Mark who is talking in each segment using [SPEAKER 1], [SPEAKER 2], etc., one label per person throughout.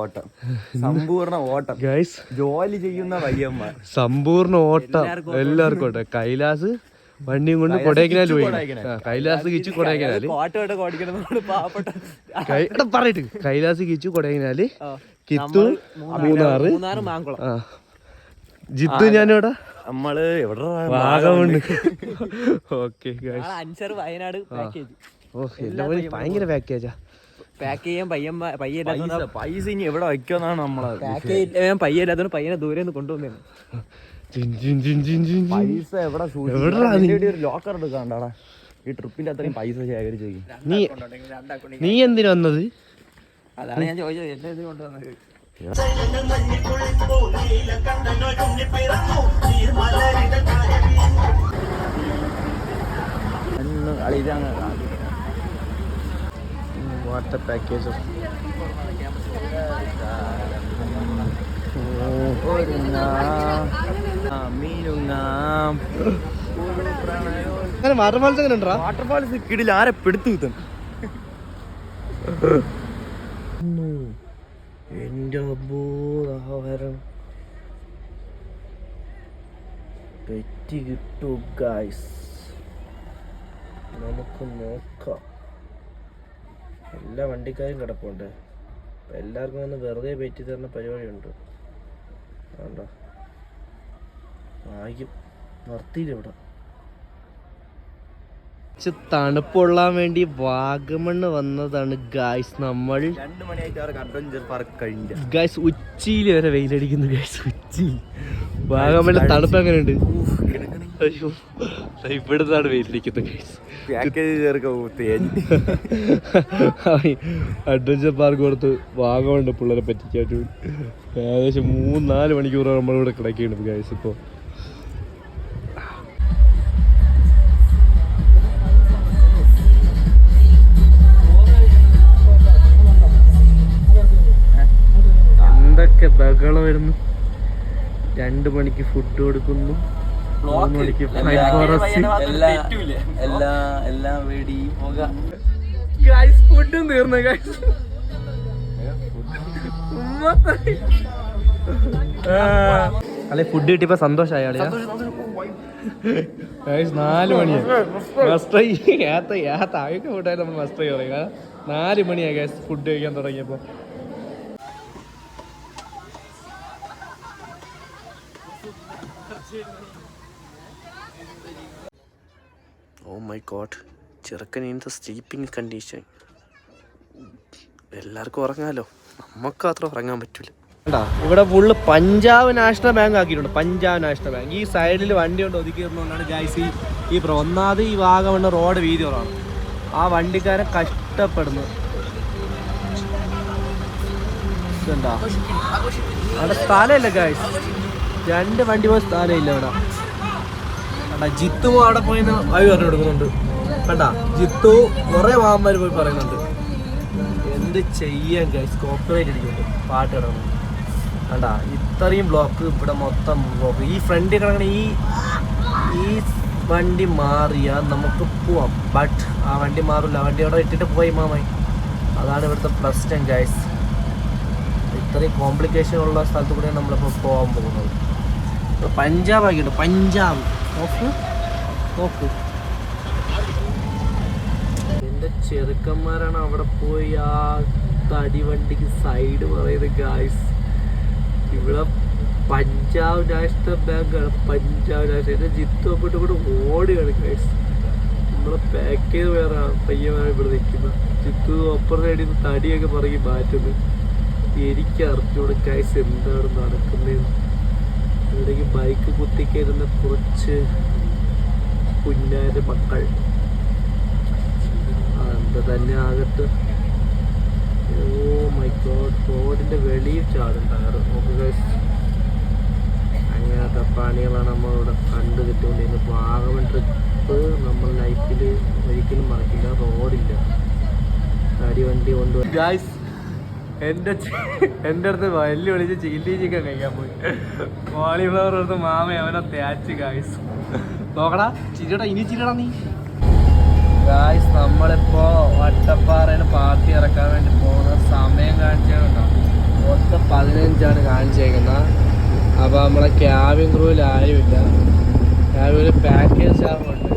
[SPEAKER 1] ഓട്ടം. സമ്പൂർണ ഓട്ടം.
[SPEAKER 2] ഗൈസ്
[SPEAKER 1] ജോലി ചെയ്യുന്ന
[SPEAKER 2] സമ്പൂർണ ഓട്ടം. എല്ലാവർക്കും ഓട്ടം. കൈലാസ് വണ്ടിയും കൊണ്ട് കൊടൈക്കനാൽ പോയി. കൈലാസ് കിച്ചു കൊടൈക്കനാല് പറയട്ട് കൈലാസ് കിച്ചു കൊടൈക്കനാല് കിത്തു മൂന്നാറ്. ജിത്തു ഞാനിവിടെ
[SPEAKER 1] നമ്മൾ എവിടെ
[SPEAKER 2] ഭാഗമുണ്ട് ഓക്കെ ഗൈസ്
[SPEAKER 1] അഞ്ചറ് വയനാട് പാക്കേജ്
[SPEAKER 2] ഓ എല്ലാം കൂടി ഭയങ്കര പാക്കേജാ
[SPEAKER 1] പാക്ക് ചെയ്യാൻ പയ്യന്മാ പയ്യ പൈസ ഇനി എവിടെ വയ്ക്കുമെന്നാണ് നമ്മളെ പാക്ക് ചെയ്യാൻ പയ്യനെ ദൂരെ നിന്ന് കൊണ്ടുവന്നു
[SPEAKER 2] ജിൻ ജിൻ ജിൻ ജിൻ ജിൻ ജിൻ.
[SPEAKER 1] പൈസ എവിടെ ഒരു ലോക്കർ എടുക്കാണ്ടാടാ. ഈ ട്രിപ്പിന്റെ അത്രയും പൈസ ശേഖരിച്ചു
[SPEAKER 2] നീ നീ എന്തിനു വന്നത്?
[SPEAKER 1] അതാണ് ഞാൻ ചോദിച്ചത്. എന്നെ ഇത് കൊണ്ടുവന്നത്? അന്ന് ഇതാണ്
[SPEAKER 2] water package. Waterfalls water falls എങ്ങനെ ഉണ്ടാ
[SPEAKER 1] വാട്ടർഫാൾസ് കിടിൽ ആരെ പെടുത്തു
[SPEAKER 2] എന്റെ ബോധാവരം പെറ്റി കിട്ടു ഗൈസ് നമുക്ക് നോക്കാം. എല്ലാ വണ്ടിക്കാരും കിടപ്പുണ്ട്. അപ്പം എല്ലാവർക്കും ഒന്ന് വെറുതെ പെറ്റി തരുന്ന പരിപാടിയുണ്ട്. വേണ്ട ഭാഗ്യം നിർത്തിയില്ല ഇവിടെ. തണുപ്പൊള്ളാൻ വേണ്ടി വാഗമണ്ണ് വന്നതാണ് ഗായ്സ് നമ്മൾ ഗായ്സ് ഉച്ചിയിൽ വരെ വെയിലടിക്കുന്നു ഗായ്സ് ഉച്ചി. വാഗമണ് തണുപ്പ് എങ്ങനെയുണ്ട്? അയ്യോ. ഇവിടുന്നാണ്
[SPEAKER 1] വെയിലിരിക്കുന്നത്
[SPEAKER 2] അഡ്വഞ്ചർ പാർക്ക് കൊടുത്ത് വാഗമുണ്ട് പിള്ളേരെ പറ്റിക്കാറ്റ്. ഏകദേശം മൂന്ന് നാല് മണിക്കൂർ നമ്മളിവിടെ കിടക്കുകയാണ് ഗൈസ് ഇപ്പോൾ എന്തൊക്കെ ബഹളം വരുന്നു? രണ്ട് മണിക്ക് ഫുഡ് കൊടുക്കുന്നു. മൂന്ന് ഫൈവ് ഫോറസ്റ്റ്
[SPEAKER 1] എല്ലാ എല്ലാം വേടി
[SPEAKER 2] ഫുഡും തീർന്നു ഗൈസ് അല്ലെ ഫുഡ് കിട്ടിയപ്പോ സന്തോഷമായ നാല് മണിയാ ഫുഡായി നമ്മൾ നാല് മണിയാ ഗൈസ് ഫുഡ് കഴിക്കാൻ തുടങ്ങിയപ്പോ. ഓ മൈ ഗോഡ് ചെറുക്കൻ ഇൻ ദ സ്ലീപ്പിംഗ് കണ്ടീഷൻ എല്ലാവർക്കും ഉറങ്ങാലോ? നമുക്ക് മാത്രം ഉറങ്ങാൻ പറ്റൂല. ഇവിടെ ഫുള്ള് പഞ്ചാബ് നാഷണൽ ബാങ്ക് ആക്കിയിട്ടുണ്ട്. പഞ്ചാബ് നാഷണൽ ബാങ്ക് ഈ സൈഡിൽ വണ്ടി കൊണ്ട് ഒതുക്കിയിരുന്നുകൊണ്ടാണ് ഗൈസ് ഈ ഈ ഒന്നാമത് ഈ വാഗമണ് റോഡ് വീതി കുറവാണ്. ആ വണ്ടിക്കാരെ കഷ്ടപ്പെടുന്നു. അവിടെ സ്ഥലമില്ല ഗൈസ് രണ്ട് വണ്ടി പോയ സ്ഥലമില്ല ഇവിടെ. ജിത്തു അവിടെ പോയി അവി പറഞ്ഞു കൊടുക്കുന്നുണ്ട്. കണ്ട? ജിത്തു കുറെ മാമാര് പോയി പറയുന്നുണ്ട്. എന്ത് ചെയ്യാൻ ഗൈസ് കോപ്പറേറ്റ് അടിക്കുന്നുണ്ട് പാട്ട് കിടക്കുന്നു കണ്ട? ഇത്രയും ബ്ലോക്ക് ഇവിടെ മൊത്തം ബ്ലോക്ക് ഈ ഫ്രണ്ട് കിടക്കണ ഈ ഈ വണ്ടി മാറിയാ നമുക്ക് പോവാം. ബട്ട് ആ വണ്ടി മാറില്ല ആ വണ്ടി അവിടെ ഇട്ടിട്ട് പോയി മാമായി. അതാണ് ഇവിടുത്തെ പ്രശ്നം ഗൈസ് ഇത്രയും കോംപ്ലിക്കേഷൻ ഉള്ള സ്ഥലത്ത് കൂടെയാണ് നമ്മളിപ്പോൾ പോകാൻ പോകുന്നത്. പഞ്ചാബ് ആക്കിയിട്ട് പഞ്ചാബ്. എന്റെ ചെറുക്കന്മാരാണ് അവിടെ പോയി ആ തടിവണ്ടിക്ക് സൈഡ് പറയുന്നത് ഗായ്സ് ഇവിടെ പഞ്ചാബ് നാഷണൽ ബാങ്ക് ആണ്. പഞ്ചാബ് നാഷണൽ എന്റെ ജിത്തു അപ്പോട്ട് ഇവിടെ ഓടുകയാണ് ഗായ്സ് നമ്മളെ പാക്ക് ചെയ്ത് വേറെ പയ്യന്മാരാണ് ഇവിടെ നിൽക്കുന്നത് ജിത്തു ഒപ്പം സൈഡിൽ നിന്ന് തടിയൊക്കെ പറയും മാറ്റുന്നത് എനിക്ക് അറിഞ്ഞൂടെ ഗായ്സ് എന്താണ് നടക്കുന്നതെന്ന്. ഇവിടേക്ക് ബൈക്ക് കുത്തിക്കയറുന്ന കുറച്ച് കുഞ്ഞാര് മക്കൾ. അത് തന്നെ ആകത്ത്? ഓ മൈ ഗോഡ് റോഡിന്റെ വെളിയിൽ ചാടും നോക്കുക അങ്ങനത്തെ പണികളാണ് നമ്മളിവിടെ കണ്ടു കിട്ടുകൊണ്ടിരുന്നത് വാഗമൺ ട്രിപ്പ് നമ്മൾ ലൈഫിൽ ഒരിക്കലും മറക്കില്ല. റോഡില്ല. തടി വണ്ടി കൊണ്ടുപോയി എന്റെ എന്റെ അടുത്ത് വലിയ വിളിച്ച് ചില്ലി ചിക്കൻ കഴിക്കാൻ പോയി. കോളിഫ്ലവർ എടുത്ത് മാമ അവനെ തേച്ച് ഗായ്സ് നോക്കടാ ചിരിടാ ഇനി ചിരിടാ നീ. ഗായ്സ് നമ്മളിപ്പോ വട്ടപ്പാറയിൽ പാർട്ടി ഇറക്കാൻ വേണ്ടി പോകുന്ന സമയം കാണിച്ചുണ്ടോ മൊത്തം പതിനഞ്ചാണ് കാണിച്ചേക്കുന്നത് അപ്പോൾ നമ്മളെ ക്യാബിൻ ക്രൂവിൽ ആരുമില്ല. ക്യാബിൽ പാക്കേജ് സ്റ്റാഫുണ്ട്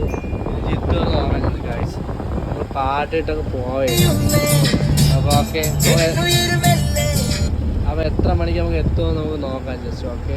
[SPEAKER 2] ജിത്തു എന്ന് പറയുന്നത് ഗായ്സ് നമ്മൾ പാട്ടിട്ടൊക്കെ പോവേ അപ്പോൾ ഓക്കെ അപ്പോൾ എത്ര മണിക്ക് നമുക്ക് എത്തുമെന്ന് നമുക്ക് നോക്കാം ജസ്റ്റ് ഓക്കെ.